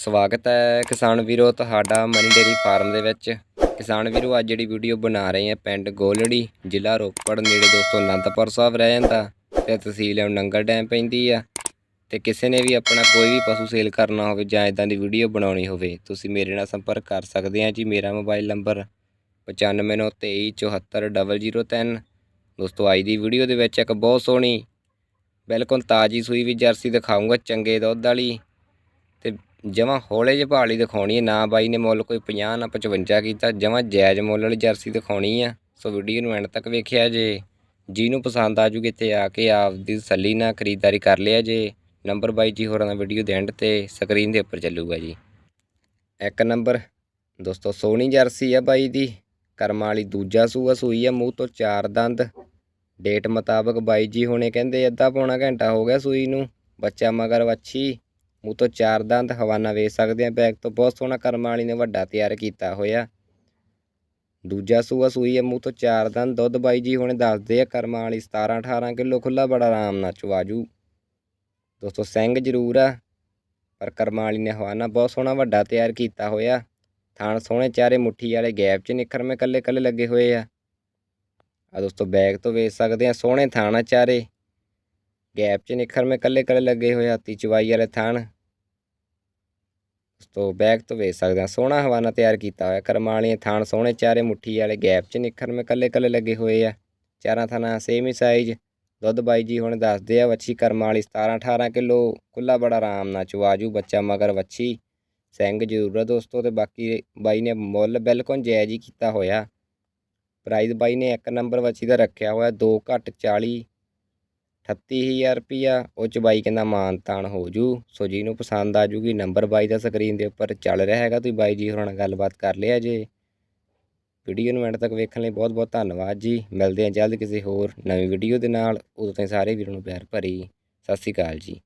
ਸਵਾਗਤ ਹੈ ਕਿਸਾਨ ਵੀਰੋ ਤੁਹਾਡਾ ਮਨੀ ਡੇਰੀ ਫਾਰਮ ਦੇ ਵਿੱਚ। ਕਿਸਾਨ ਵੀਰੋ, ਅੱਜ ਜਿਹੜੀ ਵੀਡੀਓ ਬਣਾ ਰਹੇ ਹਾਂ ਪਿੰਡ ਗੋਲੜੀ, ਜ਼ਿਲ੍ਹਾ ਰੋਪੜ, ਨੇੜੇ ਦੋਸਤੋ ਅਨੰਦਪੁਰ ਸਾਹਿਬ ਰਹਿ ਜਾਂਦਾ ਤੇ ਤਹਿਸੀਲ ਨੰਗਲ ਡੈਮ ਪੈਂਦੀ ਆ। ਤੇ ਕਿਸੇ ਨੇ ਵੀ ਆਪਣਾ ਕੋਈ ਵੀ ਪਸ਼ੂ ਸੇਲ ਕਰਨਾ ਹੋਵੇ ਜਾਂ ਇਦਾਂ ਦੀ ਵੀਡੀਓ ਬਣਾਉਣੀ ਹੋਵੇ, ਤੁਸੀਂ ਮੇਰੇ ਨਾਲ ਸੰਪਰਕ ਕਰ ਸਕਦੇ ਆ ਜੀ। ਮੇਰਾ ਮੋਬਾਈਲ ਨੰਬਰ 9593744003 ਦੋਸਤੋ, ਅੱਜ ਦੀ ਵੀਡੀਓ ਦੇ ਵਿੱਚ ਇੱਕ ਬਹੁਤ ਸੋਹਣੀ, ਬਿਲਕੁਲ ਤਾਜ਼ੀ ਸੂਈ ਵੀ ਜਰਸੀ ਦਿਖਾਉਂਗਾ ਚੰਗੇ ਦੁੱਧ ਵਾਲੀ। ਜਮਾਂ ਹੌਲੇ ਜਿਹੇ ਭਾਲੀ ਦਿਖਾਉਣੀ ਹੈ, ਨਾ ਬਾਈ ਨੇ ਮੁੱਲ ਕੋਈ 50 ਨਾ 55 ਕੀਤਾ, ਜਮਾਂ ਜਾਇਜ਼ ਮੁੱਲ ਵਾਲੀ ਜਰਸੀ ਦਿਖਾਉਣੀ ਆ। ਸੋ ਵੀਡੀਓ ਨੂੰ ਐਂਡ ਤੱਕ ਵੇਖਿਆ ਜੇ। ਜਿਹਨੂੰ ਪਸੰਦ ਆ ਜੂਗੀ ਇੱਥੇ ਆ ਕੇ ਆਪਦੀ ਤਸੱਲੀ ਨਾਲ ਖਰੀਦਦਾਰੀ ਕਰ ਲਿਆ ਜੇ। ਨੰਬਰ ਬਾਈ ਜੀ ਹੋਰਾਂ ਦਾ ਵੀਡੀਓ ਦੇ ਐਂਡ ਤੇ ਸਕਰੀਨ ਦੇ ਉੱਪਰ ਚੱਲੂਗਾ ਜੀ। ਇੱਕ ਨੰਬਰ ਦੋਸਤੋ ਸੋਹਣੀ ਜਰਸੀ ਆ ਬਾਈ ਦੀ। ਕਰਮਾਂ ਵਾਲੀ ਦੂਜਾ ਸੂਆ ਸੂਈ ਆ, ਮੂੰਹ ਤੋਂ ਚਾਰ ਦੰਦ। ਡੇਟ ਮੁਤਾਬਕ ਬਾਈ ਜੀ ਹੁਣੇ ਕਹਿੰਦੇ ਅੱਧਾ ਪੌਣਾ ਘੰਟਾ ਹੋ ਗਿਆ ਸੂਈ ਨੂੰ। ਬੱਚਾ ਮਗਰ ਵੱਛੀ। ਮੂੰਹ ਤੋਂ ਚਾਰ ਦੰਦ ਹਵਾਨਾ ਵੇਚ ਸਕਦੇ ਆ ਬੈਗ ਤੋਂ ਬਹੁਤ ਸੋਹਣਾ ਕਰਮਾਂ ਵਾਲੀ ਨੇ ਵੱਡਾ ਤਿਆਰ ਕੀਤਾ ਹੋਇਆ। ਦੂਜਾ ਸੂਆ ਸੂਈ ਹੈ, ਮੂੰਹ ਤੋਂ ਚਾਰ ਦੰਦ। ਦੁੱਧ ਬਾਈ ਜੀ ਹੁਣੇ ਦੱਸਦੇ ਆ, ਕਰਮਾਂ ਵਾਲੀ 17 18 ਕਿਲੋ ਖੁੱਲਾ ਬੜਾ ਆਰਾਮ ਨਾਲ ਚਵਾਜੂ ਦੋਸਤੋ, ਸਿੰਘ ਜ਼ਰੂਰ ਆ, ਪਰ ਕਰਮਾਂ ਵਾਲੀ ਨੇ ਹਵਾਨਾ ਬਹੁਤ ਸੋਹਣਾ ਵੱਡਾ ਤਿਆਰ ਕੀਤਾ ਹੋਇਆ। ਥਾਣ ਸੋਹਣੇ ਚਾਰੇ ਮੁੱਠੀ ਵਾਲੇ ਗੈਪ 'ਚ ਨਿਖਰ ਨਿਖਰਵੇਂ ਕੱਲੇ ਕੱਲੇ ਲੱਗੇ ਹੋਏ ਆ। ਆ ਦੋਸਤੋ, ਬੈਗ ਤੋਂ ਵੇਚ ਸਕਦੇ ਆ ਸੋਹਣੇ ਥਾਣ ਆ ਚਾਰੇ। ਗੈਪ 'ਚ ਨਿਖਰ ਨਿਖਰਵੇਂ ਕੱਲੇ ਕੱਲੇ ਲੱਗੇ ਹੋਏ ਹਾਥੀ ਚਵਾਈ ਵਾਲੇ ਥਾਣ। ਤੋਂ ਬੈਗ ਤੋਂ ਵੇਚ ਸਕਦੇ ਆ ਸੋਹਣਾ ਹਵਾਨਾ ਤਿਆਰ ਕੀਤਾ ਹੋਇਆ ਕਰਮਾਂ ਵਾਲੀਆਂ ਥਾਣ, ਸੋਹਣੇ ਚਾਰੇ ਮੁੱਠੀ ਵਾਲੇ ਗੈਪ 'ਚ ਨਿਖਰ ਨਿਖਰਵੇਂ ਕੱਲੇ ਕੱਲੇ ਲੱਗੇ ਹੋਏ ਆ। ਚਾਰਾਂ ਥਾਣਾ ਸੇਮ ਹੀ ਸਾਈਜ਼ ਦੁੱਧ ਬਾਈ ਜੀ ਹੁਣ ਦੱਸਦੇ ਆ, ਵੱਛੀ ਕਰਮਾਂ ਵਾਲੀ 17 18 ਕਿਲੋ ਖੁੱਲਾ ਬੜਾ ਆਰਾਮ ਨਾਲ ਚਵਾਜੂ ਬੱਚਾ ਮਗਰ ਵੱਛੀ, ਸਿੰਘ ਜ਼ਰੂਰ ਆ ਦੋਸਤੋ, ਤੇ ਬਾਕੀ ਬਾਈ ਨੇ ਮੁੱਲ ਬਿਲਕੁਲ ਜਾਇਜ਼ ਹੀ ਕੀਤਾ ਹੋਇਆ। ਪ੍ਰਾਈਜ਼ ਬਾਈ ਨੇ ਇੱਕ ਨੰਬਰ ਵੱਛੀ ਦਾ ਰੱਖਿਆ ਹੋਇਆ 2 ਘੱਟ 40 38000 ਰੁਪਿਆ ਉਹ ਚ ਬਾਈ ਕਹਿੰਦਾ ਮਾਨ ਤਾਨ ਹੋ ਜੂ। ਸੋ ਨੂੰ ਪਸੰਦ ਆ ਜੂਗੀ ਨੰਬਰ ਬਾਈ ਦਾ ਸਕਰੀਨ ਦੇ ਉੱਪਰ ਚੱਲ ਰਿਹਾ ਹੈਗਾ। ਤੁਸੀਂ ਬਾਈ ਜੀ ਹੋਰਾਂ ਨਾਲ ਗੱਲਬਾਤ ਕਰ ਲਿਆ ਜੇ। ਵੀਡੀਓ ਨੂੰ ਐਂਡ ਤੱਕ ਵੇਖਣ ਲਈ ਬਹੁਤ ਬਹੁਤ ਧੰਨਵਾਦ ਜੀ। ਮਿਲਦੇ ਹਾਂ ਜਲਦ ਕਿਸੇ ਹੋਰ ਨਵੀਂ ਵੀਡੀਓ ਦੇ ਨਾਲ। ਉਦੋਂ ਤਾਈਂ ਸਾਰੇ ਵੀਰਾਂ ਨੂੰ ਪਿਆਰ ਭਰੀ। ਸਤਿ ਸ਼੍ਰੀ ਅਕਾਲ ਜੀ।